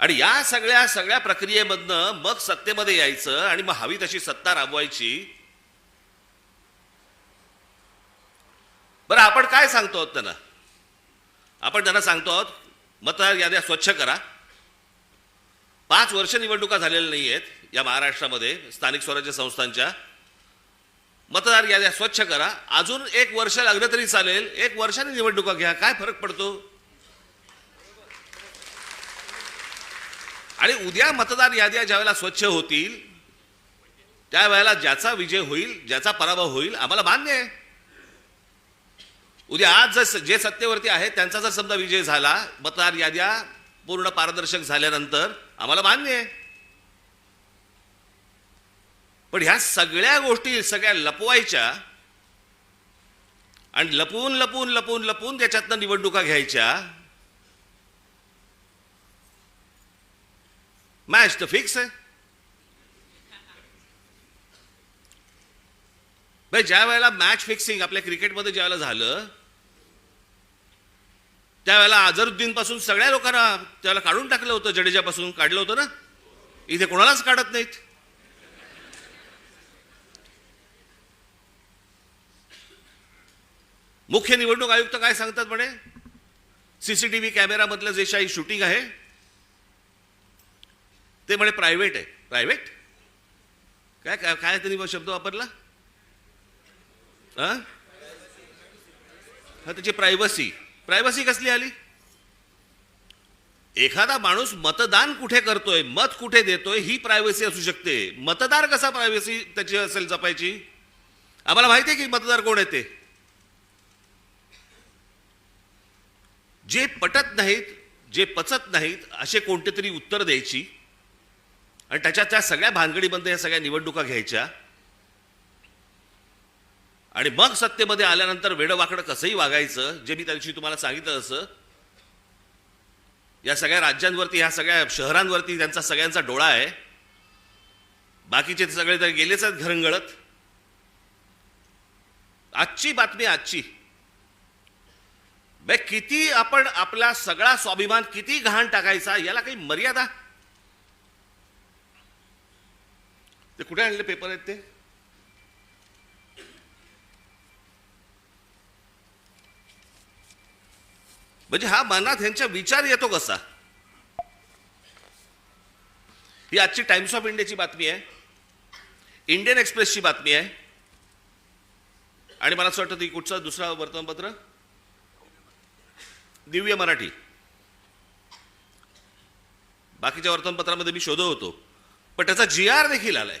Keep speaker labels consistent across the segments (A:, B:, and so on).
A: आणि या सगळ्या सगळ्या प्रक्रियेमधनं मग सत्तेमध्ये यायचं आणि मग हवी तशी सत्ता राबवायची. बरं आपण काय सांगतो आहोत त्यांना? आपण त्यांना सांगतो आहोत मतदार याद्या स्वच्छ करा. पाच वर्ष निवडणुका झालेल्या नाही आहेत या महाराष्ट्रामध्ये स्थानिक स्वराज्य संस्थांच्या. मतदार याद्या स्वच्छ करा. अजून एक वर्ष लागलं तरी चालेल. एक वर्षाने निवडणुका घ्या. काय फरक पडतो? आणि उद्या मतदार याद्या ज्यावेळेला स्वच्छ होतील त्यावेळेला ज्याचा विजय होईल ज्याचा पराभव होईल आम्हाला मान्य आहे. उद्या आज जर जे सत्तेवरती आहेत त्यांचा जर समजा विजय झाला मतदार याद्या पूर्ण पारदर्शक झाल्यानंतर आम्हाला मान्य आहे. पण ह्या सगळ्या गोष्टी सगळ्या लपवायच्या आणि लपवून लपवून लपवून लपवून त्याच्यातनं निवडणुका घ्यायच्या मॅच तर फिक्स आहे भाई ज्या वेळेला मॅच फिक्सिंग आपल्या क्रिकेटमध्ये ज्या वेळेला झालं त्यावेळेला अझरुद्दीन पासून सगळ्या लोकांना त्याला काढून टाकलं होतं जडेजापासून काढलं होतं ना? इथे कोणालाच काढत नाहीत. मुख्य निवडणूक आयुक्त काय सांगतात म्हणे? सीसीटीव्ही कॅमेरामधलं जे काही शूटिंग आहे ते म्हणे प्रायव्हेट आहे. प्रायव्हेट काय काय काय त्यांनी शब्द वापरला? हा हा त्याची प्रायव्हसी प्रायव्हसी कसली आली? एखादा माणूस मतदान कुठे करतोय मत कुठे देतोय ही प्रायव्हसी असू शकते. मतदार कसा प्रायव्हसी त्याची असेल जपायची? आम्हाला माहिती आहे की मतदार कोण आहे ते? जे पटत नाहीत जे पचत नाहीत असे कोणते तरी उत्तर द्यायची. आणि त्याच्यात त्या सगळ्या भानगडीमध्ये या सगळ्या निवडणुका घ्यायच्या. आणि मग सत्तेमध्ये आल्यानंतर वेडवाकडं कसंही वागायचं जे मी त्या दिवशी तुम्हाला सांगितलं असं या सगळ्या राज्यांवरती ह्या सगळ्या शहरांवरती त्यांचा सगळ्यांचा डोळा आहे. बाकीचे ते सगळे तर गेलेच आहेत घरंगळत. आजची बातमी आजची. बे किती आपण आपला सगळा स्वाभिमान किती घाण टाकायचा याला काही मर्यादा ते कुठे आणले पेपर आहेत ते? म्हणजे हा मनात ह्यांचा विचार येतो कसा? ही आजची टाइम्स ऑफ इंडियाची बातमी आहे. इंडियन एक्सप्रेसची बातमी आहे. आणि मला असं वाटतं ती कुठचं? दुसरा वर्तमानपत्र दिव्य मराठी. बाकीच्या वर्तमानपत्रामध्ये मी शोधत होतो. पण त्याचा जी आर देखील आलाय.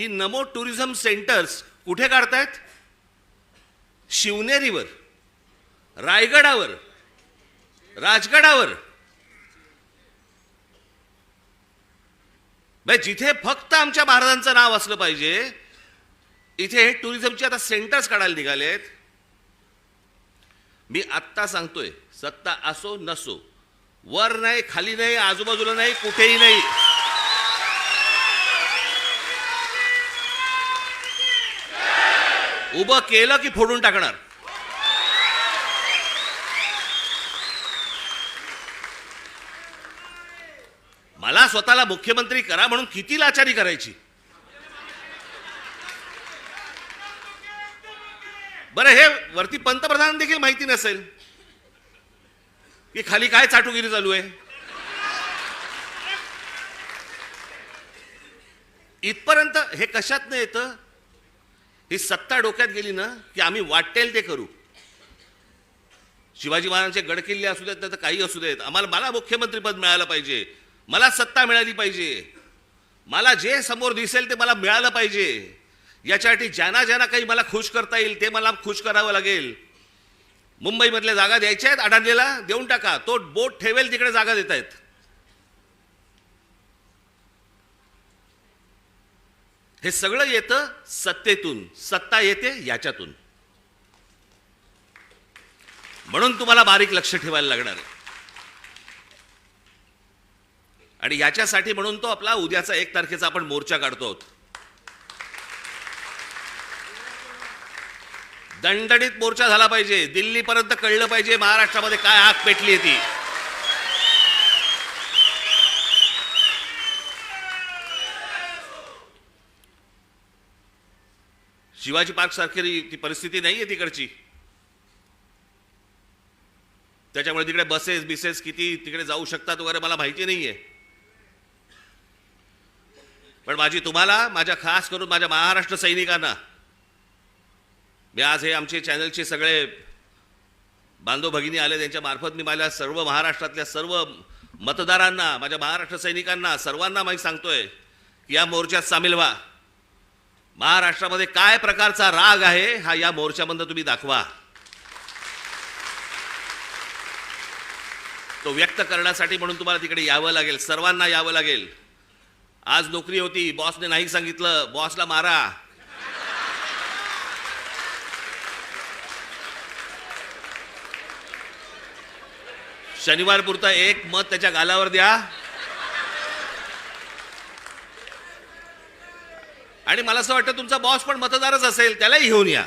A: ही नमो टुरिझम सेंटर्स कुठे काढतायत? शिवनेरीवर रायगडावर राजगडावर. जिथे फक्त आमच्या महाराजांचं नाव असलं पाहिजे इथे हे टुरिझमचे आता सेंटर्स काढायला निघालेत. मी आत्ता सांगतोय सत्ता असो नसो वर नाही खाली नाही आजूबाजूला नाही कुठेही नाही. उभं केलं की फोडून टाकणार. मला स्वतःला मुख्यमंत्री करा म्हणून किती लाचारी करायची? बरं हे वरती पंतप्रधान देखील माहिती नसेल की खाली काय चाटुगिरी चालू आहे. इथपर्यंत हे कशात येतं? ही सत्ता डोक्यात गेली ना की आम्ही वाटेल ते करू. शिवाजी महाराजांचे गडकिल्ले असू देत नाही तर काही असू देत. आम्हाला मला मुख्यमंत्रीपद मिळालं पाहिजे. मला सत्ता मिळाली पाहिजे. मला जे समोर दिसेल ते मला मिळालं पाहिजे. याच्यासाठी ज्यांना ज्यांना काही मला खुश करता येईल ते मला खुश करावं लागेल. मुंबईमधल्या जागा द्यायच्या आहेत अडाणलेला देऊन टाका. तो बोट ठेवेल तिकडे जागा देत आहेत हे सगळं येतं सत्तेतून. सत्ता येते याच्यातून. म्हणून तुम्हाला बारीक लक्ष ठेवायला लागणार आहे. आणि याच्यासाठी म्हणून तो आपला उद्याचा एक तारखेचा आपण मोर्चा काढतो आहोत. दणदणीत मोर्चा झाला पाहिजे. दिल्लीपर्यंत कळलं पाहिजे महाराष्ट्रामध्ये काय आग पेटली ती. शिवाजी पार्क सारखी ती परिस्थिती नाही आहे तिकडची. त्याच्यामुळे तिकडे बसेस बिसेस किती तिकडे जाऊ शकतात वगैरे मला माहिती नाही आहे पण माझी तुम्हाला माझ्या खास करून माझ्या महाराष्ट्र सैनिकांना मी आज हे आमचे चॅनलचे सगळे बांधव भगिनी आले त्यांच्या मार्फत मी माझ्या सर्व महाराष्ट्रातल्या सर्व मतदारांना माझ्या महाराष्ट्र सैनिकांना सर्वांना मी सांगतोय की या मोर्चात सामील व्हा. महाराष्ट्रामध्ये काय प्रकारचा राग आहे हा या मोर्चामधनं तुम्ही दाखवा. तो व्यक्त करण्यासाठी म्हणून तुम्हाला तिकडे यावं लागेल सर्वांना यावं लागेल. आज नोकरी होती बॉसने नाही सांगितलं बॉसला मारा. शनिवार पुरता एक मत त्याच्या गालावर द्या. आणि मला असं वाटतं तुमचा बॉस पण मतदारच असेल त्यालाही घेऊन या.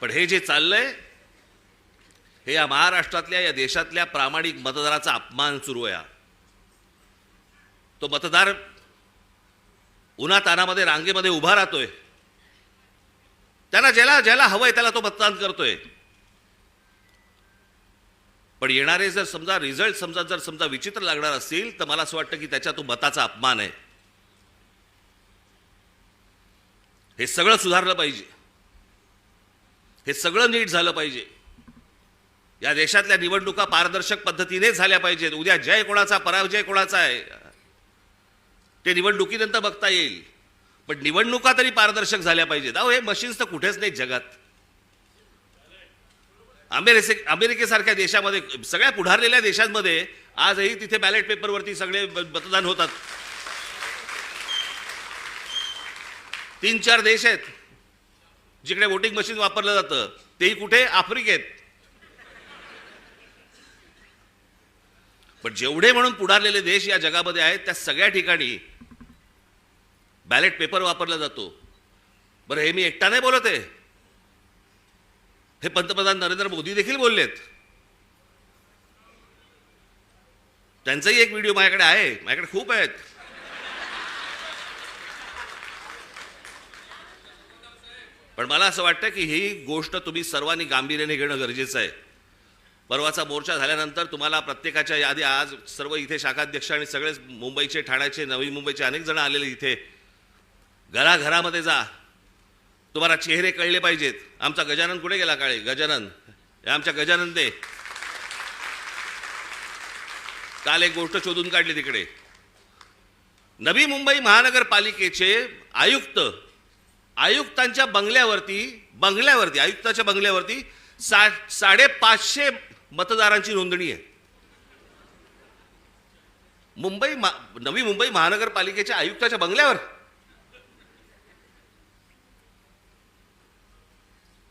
A: पण हे जे चाललंय हे या महाराष्ट्रातल्या या देशातल्या प्रामाणिक मतदाराचा अपमान सुरू आहे तो मतदार उन्हातानामध्ये रांगेमध्ये उभा राहतोय. त्याला ज्याला ज्याला हवंय त्याला तो मतदान करतोय. पण येणारे जर समजा रिझल्ट समजा जर समजा विचित्र लागणार असतील तर मला असं वाटतं की त्याच्या तो मताचा अपमान आहे. हे सगळं सुधारलं पाहिजे. हे सगळं नीट झालं पाहिजे. या देशातल्या निवडणुका पारदर्शक पद्धतीने झाल्या पाहिजेत. उद्या जय कोणाचा पराजय कोणाचा आहे? ते निवडणुकीनंतर बघता येईल. पण निवडणुका तरी पारदर्शक झाल्या पाहिजेत. अहो हे मशीन्स तर कुठेच नाही जगात. अमेरिके अमेरिकेसारख्या देशामध्ये सगळ्या पुढारलेल्या देशांमध्ये आजही तिथे बॅलेट पेपरवरती सगळे मतदान होतात. तीन चार देश आहेत जिकडे वोटिंग मशीन वापरलं जातं. तेही कुठे? आफ्रिकेत. पण जेवढे म्हणून पुढारलेले देश या जगामध्ये आहेत त्या सगळ्या ठिकाणी बॅलेट पेपर वापरला जातो. बरं हे मी एकटा नाही बोलत आहे. हे पंतप्रधान नरेंद्र मोदी देखील बोललेत. त्यांचाही एक व्हिडिओ माझ्याकडे आहे माझ्याकडे खूप आहेत. पण मला असं वाटतं की ही गोष्ट तुम्ही सर्वांनी गांभीर्याने घेणं गरजेचं आहे. परवाचा मोर्चा झाल्यानंतर तुम्हाला प्रत्येकाच्या यादी आज सर्व इथे शाखाध्यक्ष आणि सगळेच मुंबईचे ठाण्याचे नवी मुंबईचे अनेक जण आलेले इथे. घराघरामध्ये जा. तुम्हाला चेहरे कळले पाहिजेत. आमचा गजानन कुठे गेला काळे? गजानन. आमच्या गजानन दे काल एक गोष्ट शोधून काढली तिकडे. नवी मुंबई महानगरपालिकेचे आयुक्त आयुक्तांच्या बंगल्यावरती बंगल्यावरती आयुक्ताच्या बंगल्यावरती सा साडेपाचशे मतदारांची नोंदणी आहे. मुंबई मा- नवी मुंबई महानगरपालिकेच्या आयुक्ताच्या बंगल्यावर.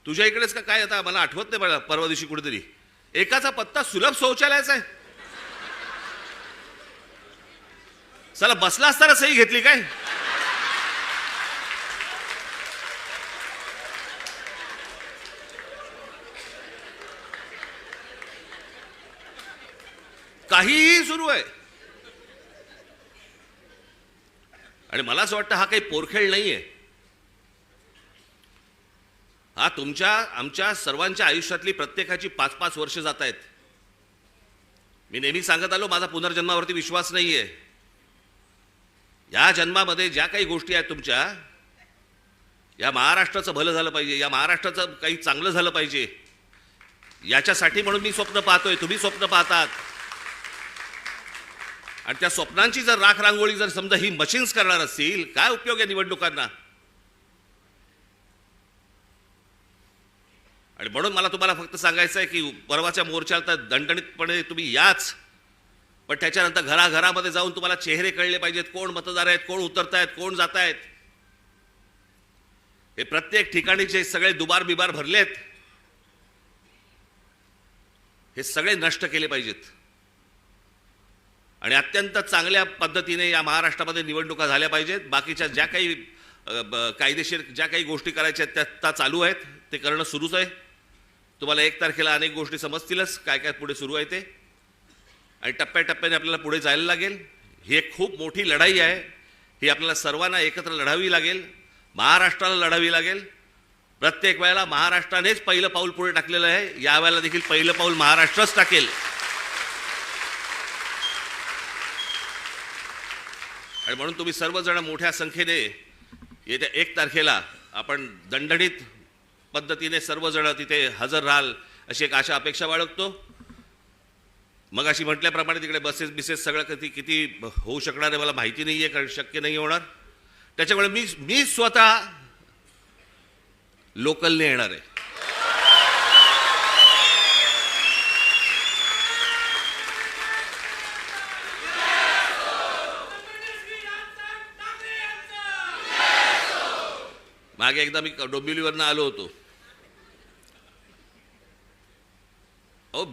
A: तुझ्या इकडेच का काय आता? मला आठवत नाही मला परवा दिवशी कुठेतरी. एकाचा पत्ता सुलभ शौचालयाचा आहे. चला बसला असताना सही घेतली काय? काहीही सुरू आहे. आणि मला असं वाटतं हा काही पोरखेळ नाहीये. हा तुमच्या आमच्या सर्वांच्या आयुष्यातली प्रत्येकाची पाच पाच वर्ष जात आहेत मी नेहमी सांगत आलो माझा पुनर्जन्मावरती विश्वास नाही आहे या जन्मामध्ये ज्या काही गोष्टी आहेत तुमच्या या महाराष्ट्राचं भलं झालं पाहिजे या महाराष्ट्राचं काही चांगलं झालं पाहिजे याच्यासाठी म्हणून मी स्वप्न पाहतोय तुम्ही स्वप्न पाहतात. आणि त्या स्वप्नांची जर राख रांगोळी जर समजा ही मशीन्स करणार असतील काय उपयोग आहे निवडणुकांना? आणि म्हणून मला तुम्हाला फक्त सांगायचं आहे की परवाच्या मोर्चाला तर दणदणीतपणे तुम्ही याच. पण त्याच्यानंतर घराघरामध्ये जाऊन तुम्हाला चेहरे कळले पाहिजेत कोण मतदार आहेत कोण उतरतायत कोण जात आहेत हे प्रत्येक ठिकाणी जे सगळे दुबार बिबार भरलेत हे सगळे नष्ट केले पाहिजेत. आणि अत्यंत चांगल्या पद्धतीने या महाराष्ट्रामध्ये निवडणुका झाल्या पाहिजेत. बाकीच्या ज्या काही ब- कायदेशीर ज्या काही गोष्टी करायच्या आहेत त्या त्या चालू आहेत. ते करणं सुरूच आहे. तुम्हाला एक तारखेला अनेक गोष्टी समजतीलच काय काय पुढे सुरू आहे ते. आणि टप्प्याटप्प्याने आपल्याला पुढे जायला लागेल. ही एक खूप मोठी लढाई आहे. ही आपल्याला सर्वांना एकत्र लढावी लागेल. महाराष्ट्राला लढावी लागेल. प्रत्येक वेळेला महाराष्ट्रानेच पहिलं पाऊल पुढे टाकलेलं आहे. यावेळेला देखील पहिलं पाऊल महाराष्ट्रच टाकेल. आणि म्हणून तुम्ही सर्वजण मोठ्या संख्येने येत्या एक तारखेला आपण दणदणीत पद्धतीने सर्वजण तिथे हजर राहाल अशी एक आशा अपेक्षा बाळगतो. मग अशी म्हटल्याप्रमाणे तिकडे बसेस बिसेस सगळं किती किती होऊ शकणार आहे मला माहिती नाही आहे कारण शक्य नाही होणार. त्याच्यामुळे मी मी स्वतः लोकलने येणार आहे. मागे एकदा मी डोंबिवलीवरनं आलो होतो.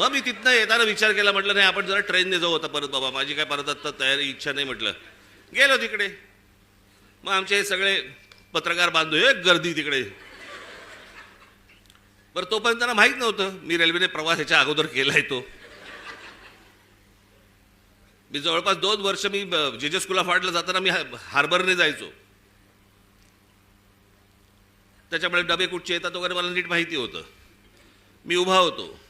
A: मग मी तिथनं येताना विचार केला म्हटलं नाही आपण जरा ट्रेनने जाऊ होता परत बाबा. माझी काय परत आत्ता तयारी इच्छा नाही म्हटलं. गेलो तिकडे. मग आमचे हे सगळे पत्रकार बांधू एक गर्दी तिकडे. बरं तोपर्यंत त्यांना माहीत नव्हतं मी रेल्वेने प्रवास ह्याच्या अगोदर केला आहे तो. मी जवळपास दोन वर्ष मी जे जे स्कूला फाडला जाताना मी हार्बरने जायचो. त्याच्यामुळे डबे कुठचे येतात वगैरे मला नीट माहिती होतं. मी उभा होतो.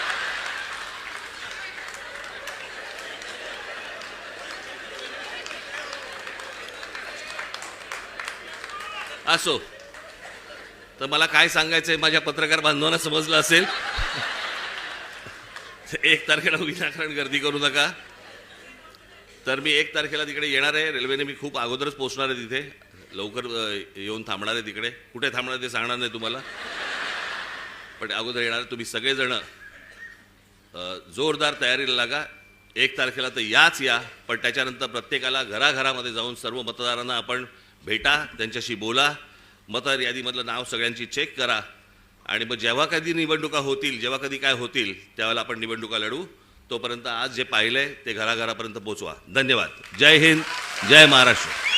A: असो. तर मला काय सांगायचंय माझ्या पत्रकार बांधवांना समजलं असेल? एक तारखेला विनाकारण गर्दी करू नका. तर मी एक तारखेला तिकडे येणार आहे. रेल्वेने मी खूप अगोदरच पोहोचणार आहे तिथे. लवकर येऊन थांबणार आहे तिकडे. कुठे थांबणार ते सांगणार नाही तुम्हाला. पण अगोदर येणार तुम्ही सगळेजण जोरदार तयारीला लागा. एक तारखेला तर याच या. पण त्याच्यानंतर प्रत्येकाला घराघरामध्ये जाऊन सर्व मतदारांना आपण भेटा त्यांच्याशी बोला मतदार यादीमधलं नाव सगळ्यांची चेक करा. आणि मग जेव्हा कधी निवडणुका होतील जेव्हा कधी काय होतील त्यावेळेला आपण निवडणुका लढू. तोपर्यंत आज जे पाहिलंय ते घराघरापर्यंत पोचवा. धन्यवाद. जय हिंद जय महाराष्ट्र.